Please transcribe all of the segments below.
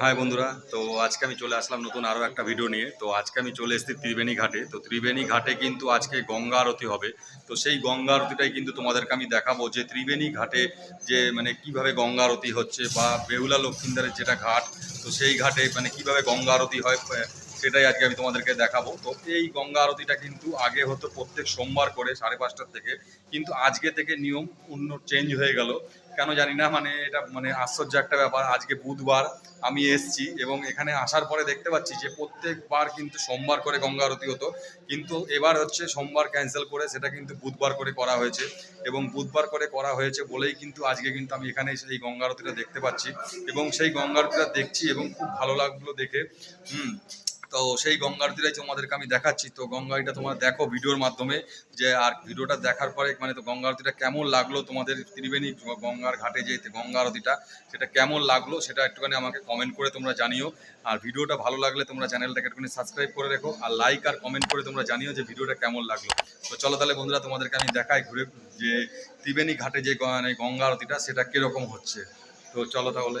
High বন্ধুরা। তো আজকে আমি চলে আসলাম নতুন আরও একটা ভিডিও নিয়ে। তো আজকে আমি চলে এসেছি ত্রিবেণী ঘাটে। তো ত্রিবেণী ঘাটে কিন্তু আজকে গঙ্গা আরতি হবে। তো সেই গঙ্গা আরতিটাই কিন্তু তোমাদেরকে আমি দেখাবো যে ত্রিবেণী ঘাটে যে মানে কীভাবে গঙ্গা আরতি হচ্ছে বা বেহুলা লক্ষ্মীন্দারের যেটা ঘাট তো সেই ঘাটে মানে কীভাবে গঙ্গা আরতি হয় সেটাই আজকে আমি তোমাদেরকে দেখাবো। তো এই গঙ্গা আরতিটা কিন্তু আগে হতো প্রত্যেক সোমবার করে সাড়ে পাঁচটার থেকে। কিন্তু আজকে থেকে নিয়ম অন্য চেঞ্জ হয়ে গেল। কেন জানি না মানে এটা মানে আশ্চর্য একটা ব্যাপার। আজকে বুধবার আমি এসছি এবং এখানে আসার পরে দেখতে পাচ্ছি যে প্রত্যেকবার কিন্তু সোমবার করে গঙ্গা আরতি হতো। কিন্তু এবার হচ্ছে সোমবার ক্যান্সেল করে সেটা কিন্তু বুধবার করে করা হয়েছে। এবং বুধবার করে করা হয়েছে বলেই কিন্তু আজকে কিন্তু আমি এখানে এসে এই গঙ্গা আরতিটা দেখতে পাচ্ছি। এবং সেই গঙ্গা আরতিটা দেখছি এবং খুব ভালো লাগল দেখে। হুম তো সেই গঙ্গা আরতিটাই তোমাদেরকে আমি দেখাচ্ছি। তো গঙ্গা আরতিটা তোমরা দেখো ভিডিওর মাধ্যমে যে আর ভিডিওটা দেখার পরে মানে তো গঙ্গা আরতিটা কেমন লাগল তোমাদের ত্রিবেণী গঙ্গার ঘাটে যে গঙ্গা আরতিটা, সেটা কেমন লাগল সেটা একটুখানি আমাকে কমেন্ট করে তোমরা জানিও। আর ভিডিওটা ভালো লাগলে তোমরা চ্যানেলটাকে একটুখানি সাবস্ক্রাইব করে রেখো আর লাইক আর কমেন্ট করে তোমরা জানিও যে ভিডিওটা কেমন লাগল। তো চলো তাহলে বন্ধুরা তোমাদেরকে আমি দেখাই ঘুরে যে ত্রিবেণী ঘাটে যে মানে গঙ্গা আরতিটা সেটা কীরকম হচ্ছে। তো চলো তাহলে।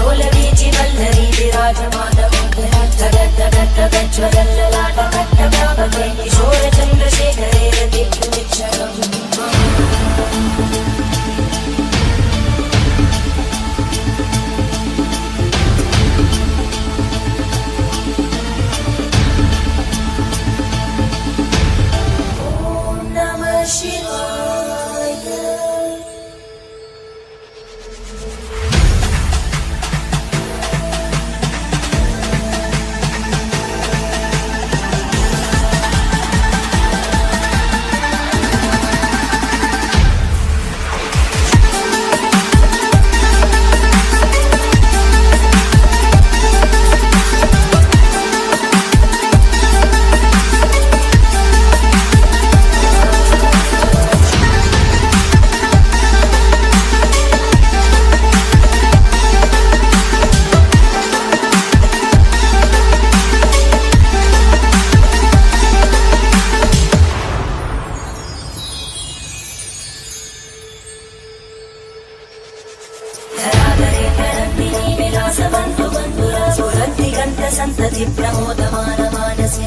సంతతి ప్రమోదమాన మానసే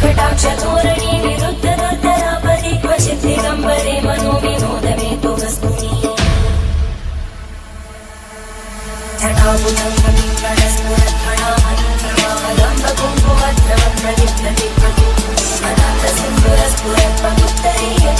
కటాక్ష తోరణి నిరుద్ధ రుద్ధరాపది క్వచిత్ దిగంబరే మనో వినోదమే తు వస్తుని ప్రతి స్మరాంత సింధురస్ఫురత్వముత్తరీయ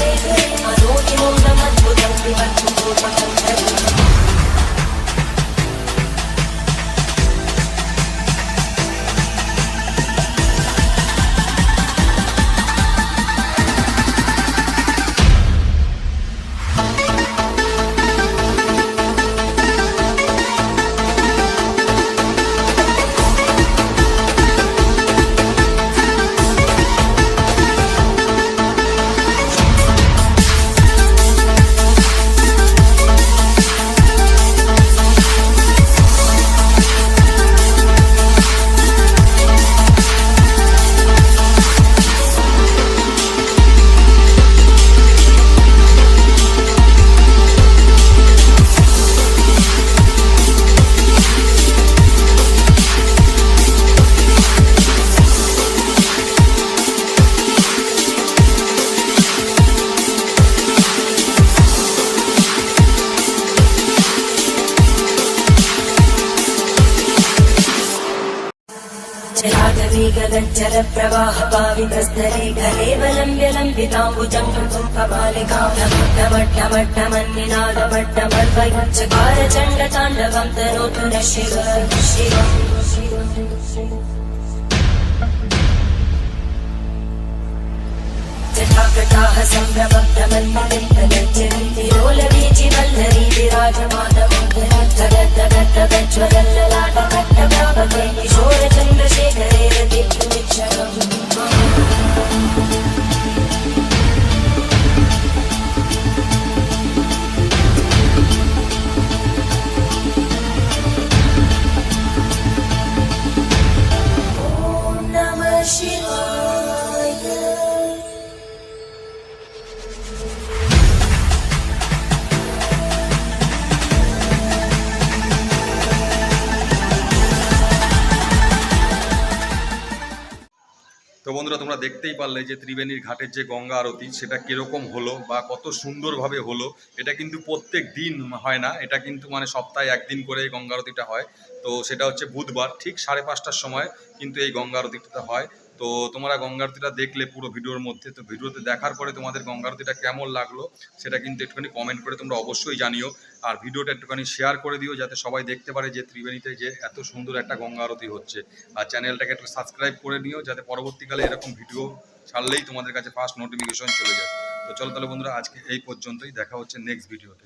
वेगलज्जरप्रवाहपावितस्तरेखलेवलम्ब्य लम्बिताम्बुजङ्गम् कपालिकाभट्टमट्टमन्निनादभट्टमल्पयुञ्चकारचण्डताण्डवम् तरोतु न शिव शिव जटाकटाः सम्भ्रमब्धमन्मदन्तलज्जरीतिरोलवीचिवल्लरी विराजमानमुद्धरत्तगत्तगत्तगज्ज्वलल्ललाटकट्टभावकैः বন্ধুরা, তোমরা দেখতেই পারলে যে ত্রিবেণীর ঘাটের যে গঙ্গা আরতি, সেটা কীরকম হলো বা কত সুন্দরভাবে হলো, এটা কিন্তু প্রত্যেক দিন হয় না। এটা কিন্তু মানে সপ্তাহে একদিন করে এই গঙ্গা আরতিটা হয়। তো সেটা হচ্ছে বুধবার, ঠিক সাড়ে পাঁচটার সময় কিন্তু এই গঙ্গা আরতিটা হয়। তো তোমরা গঙ্গা আরতিটা দেখলে পুরো ভিডিওর মধ্যে। তো ভিডিওতে দেখার পরে তোমাদের গঙ্গা আরতিটা কেমন লাগল সেটা কিন্তু একটুখানি কমেন্ট করে তোমরা অবশ্যই জানিও। আর ভিডিওটা একটুখানি শেয়ার করে দিও যাতে সবাই দেখতে পারে যে ত্রিবেণীতে যে এত সুন্দর একটা গঙ্গা আরতি হচ্ছে। আর চ্যানেলটাকে একটু সাবস্ক্রাইব করে নিও যাতে পরবর্তীকালে এরকম ভিডিও ছাড়লেই তোমাদের কাছে ফার্স্ট নোটিফিকেশন চলে যায়। তো চলো তাহলে বন্ধুরা, আজকে এই পর্যন্তই। দেখা হচ্ছে নেক্সট ভিডিওতে